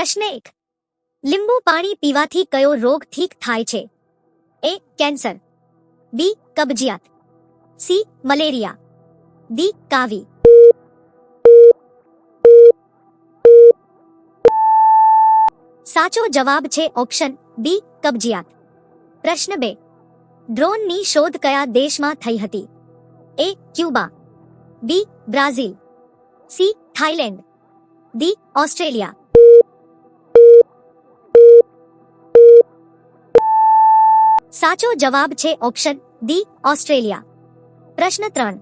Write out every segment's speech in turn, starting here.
प्रश्न एक लींबू पानी पीवा थी कयो रोग ठीक थाय छे ए कैंसर बी कब्जियत सी मलेरिया डी कावी साचो जवाब छे ऑप्शन बी कब्जियत प्रश्न बे ड्रोन नी शोध कया देश मा थई हती A Cuba B Brazil C Thailand D Australia साचो जवाब छे ऑप्शन डी ऑस्ट्रेलिया प्रश्न 3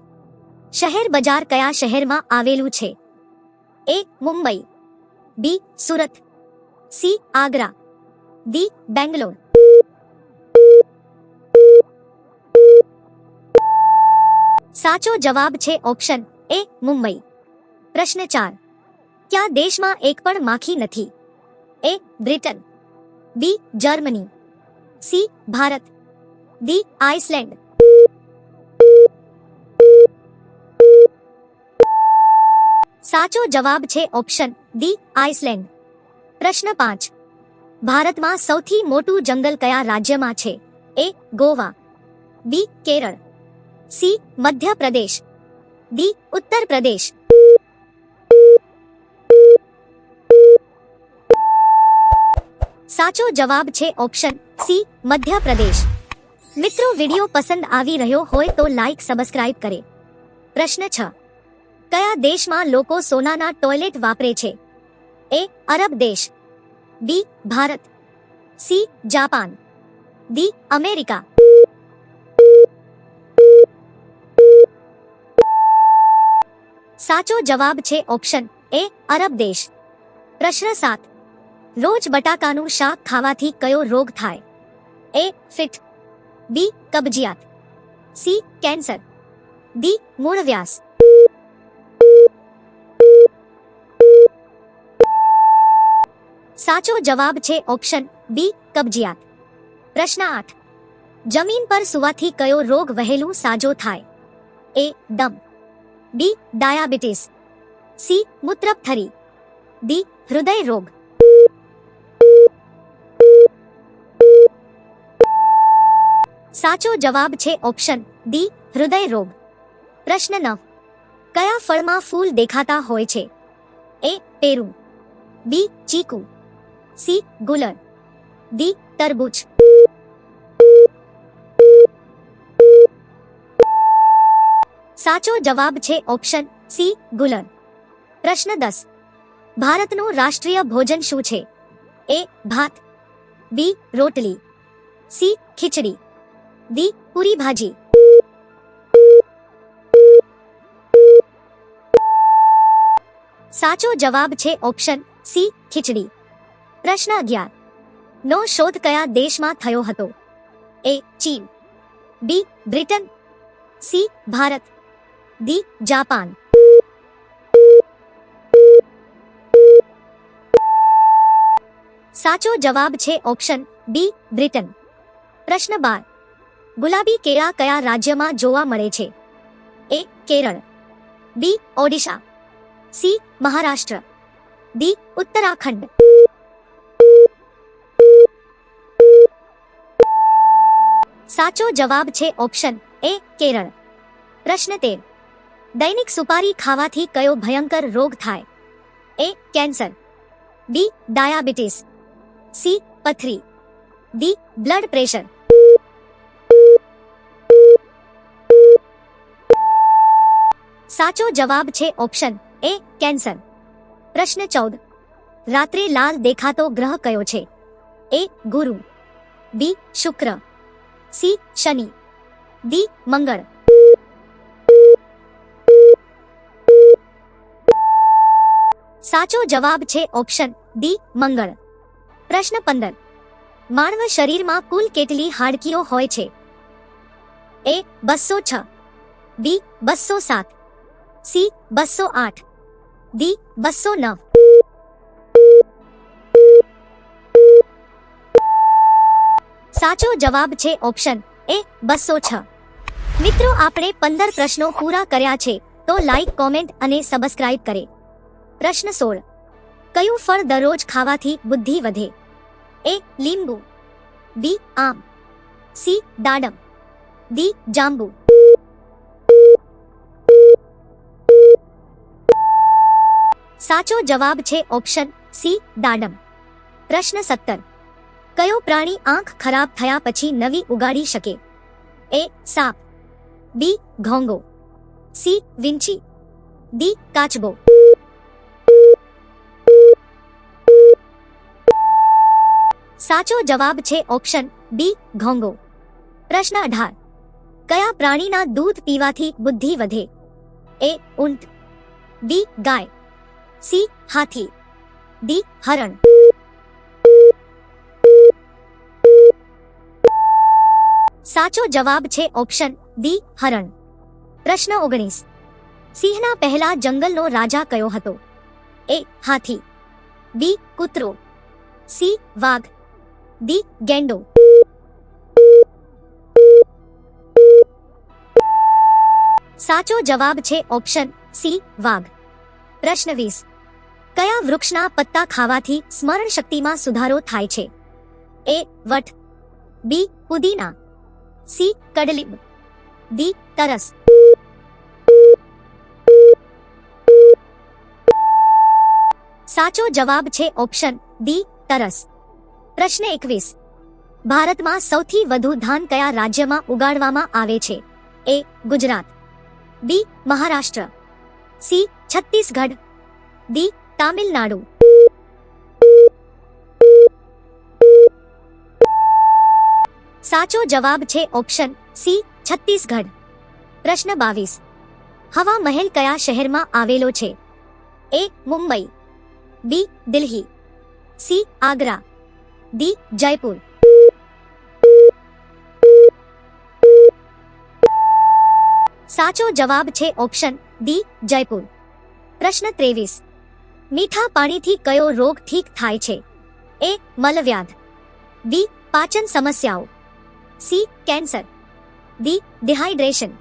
शहर बाजार કયા શહેરમાં આવેલું છે A Mumbai B Surat C Agra D Bangalore સાચો જવાબ છે ऑप्शन ए મુંબઈ પ્રશ્ન 4 કયા દેશમાં એક પણ માખી નથી A Britain B Germany C Bharat D Iceland साचो जवाब छे ऑप्शन डी आइसलैंड प्रश्न 5 भारत में સૌથી મોટો જંગલ કયા રાજ્યમાં છે A Goa B Kerala C Madhya Pradesh D Uttar Pradesh साचो जवाब छे ऑप्शन सी मध्य प्रदेश मित्रों वीडियो पसंद आवी रहयो होय तो लाइक सब्सक्राइब करे प्रश्न छ कया देश मा लोको सोना ना टॉयलेट वापरे छे ए अरब देश B Bharat C Japan D America साचो जवाब छे ऑप्शन ए अरब देश प्रश्न सात રોજ બટાકાનું શાક ખાવાથી કયો રોગ થાય એ ફિટ બી કબજિયાત સી કેન્સર ડી મૂળવ્યાસ સાચો જવાબ છે ઓપ્શન બી કબજિયાત પ્રશ્ન આઠ જમીન પર સુવાથી કયો રોગ વહેલું સાજો થાય એ દમ બી ડાયાબિટીસ સી મૂત્રપથરી ડી હૃદય રોગ साचो जवाब छे ऑप्शन डी हृदय रोग प्रश्न नव कया फल में फूल देखाता होय छे ए पेरू बी चीकू सी गुलर डी तरबूज साचो जवाब छे ऑप्शन सी गुलर प्रश्न दस भारत नो राष्ट्रीय भोजन शू छे ए भात बी रोटली सी खिचड़ी दी पूरी भाजी साचो जवाब छे ऑप्शन सी खिचड़ी प्रश्न 11 નો શોધ કયા દેશ માં થયો હતો એ ચીન બી બ્રિટન સી ભારત દી જાપાન સાચો જવાબ છે ઓપ્શન બી બ્રિટન પ્રશ્ન 12 गुलाबी केड़ा क्या राज्य में जवा मे A Kerala B Odisha C Maharashtra D Uttarakhand साचो जवाब छे ऑप्शन ए केरल प्रश्न तेर दैनिक सुपारी खावा थी कयो भयंकर रोग थाय A cancer B diabetes C पथरी डी ब्लड प्रेशर साचो जवाब छे ऑप्शन ए कैंसर प्रश्न चौदह रात्रि लाल देखा तो ग्रह कयो छे ए गुरु बी शुक्र सी शनि डी मंगल साचो जवाब छे ऑप्शन डी मंगल प्रश्न पंदर मानव शरीर में कुल केटली हाड़कीय होय छे ए बसो छ बी बसो सात સી બસો આઠ ડી બસો નવ સાચો જવાબ છે ઓપ્શન એ બસો છ મિત્રો આપણે પંદર પ્રશ્નો પૂરા કર્યા છે તો લાઈક કોમેન્ટ અને સબસ્ક્રાઇબ કરે પ્રશ્ન સોળ કયું ફળ દરરોજ ખાવાથી બુદ્ધિ વધે એ લીંબુ બી આમ સી દાડમ ડી જાંબુ साचो जवाब छे ऑप्शन सी दाडम प्रश्न सत्तर कयो प्राणी आंख खराब थया पछी नवी उगाड़ी शके ए साप बी घोंगो सी विंची डी काचबो साचो जवाब छे ऑप्शन बी घोंगो प्रश्न अठार कया प्राणी ना दूध पीवा थी बुद्धि वधे ए ऊंट बी गाय સી હાથી ડી હરણ સાચો જવાબ છે ઓપ્શન ડી હરણ પ્રશ્ન ઓગણીસ સિંહના પહેલા જંગલનો રાજા કયો હતો એ હાથી બી કૂતરો સી વાઘ ડી ગેંડો સાચો જવાબ છે ઓપ્શન સી વાઘ પ્રશ્ન વીસ કયા વૃક્ષના પત્તા ખાવાથી સ્મરણ શક્તિમાં સુધારો થાય છે એ વટ બી પુદીના સી કડલીબ દી તરસ સાચો જવાબ છે ઓપ્શન ડી તરસ પ્રશ્ન એકવીસ ભારતમાં સૌથી વધુ ધાન કયા રાજ્યમાં ઉગાડવામાં આવે છે A Gujarat B Maharashtra C Chhattisgarh D Tamil Nadu સાચો જવાબ છે ઓપ્શન સી छत्तीसगढ़ પ્રશ્ન 22 હવા મહેલ કયા શહેર માં આવેલો છે A Mumbai B Delhi C Agra D Jaipur સાચો જવાબ છે ઓપ્શન દી જયપુર પ્રશ્ન ત્રેવીસ મીઠા પાણીથી કયો રોગ ઠીક થાય છે એ મલવ્યાધ બી પાચન સમસ્યાઓ સી કેન્સર ડી ડિહાઈડ્રેશન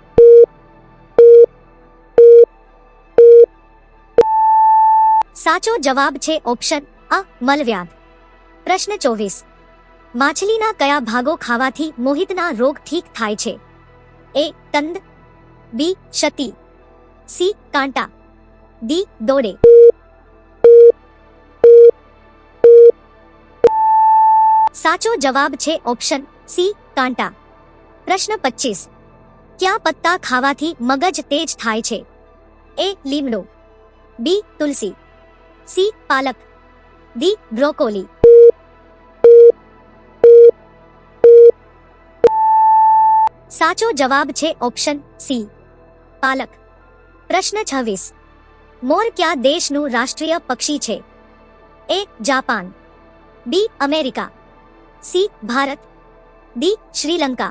સાચો જવાબ છે ઓપ્શન અ મલવ્યાધ પ્રશ્ન ચોવીસ માછલીના કયા ભાગો ખાવાથી મોહિતના રોગ ઠીક થાય છે એ તંદ બી ક્ષતિ સી કાંટા दी दोरे साचो जवाब छे ऑप्शन सी कांटा प्रश्न 25 क्या पत्ता खावा थी मगज तेज थाय छे ए लीमड़ो बी तुलसी सी पालक दी ब्रोकोली साचो जवाब छे ऑप्शन सी पालक प्रश्न 26 મોર કયા દેશનું રાષ્ટ્રીય પક્ષી છે A Japan B America C Bharat D Sri Lanka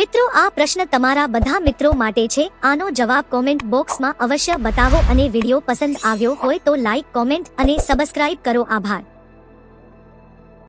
મિત્રો આ પ્રશ્ન તમારા બધા મિત્રો માટે છે આનો જવાબ કોમેન્ટ બોક્સમાં અવશ્ય બતાવો અને વિડીયો પસંદ આવ્યો હોય તો લાઈક કોમેન્ટ અને સબસ્ક્રાઇબ કરો આભાર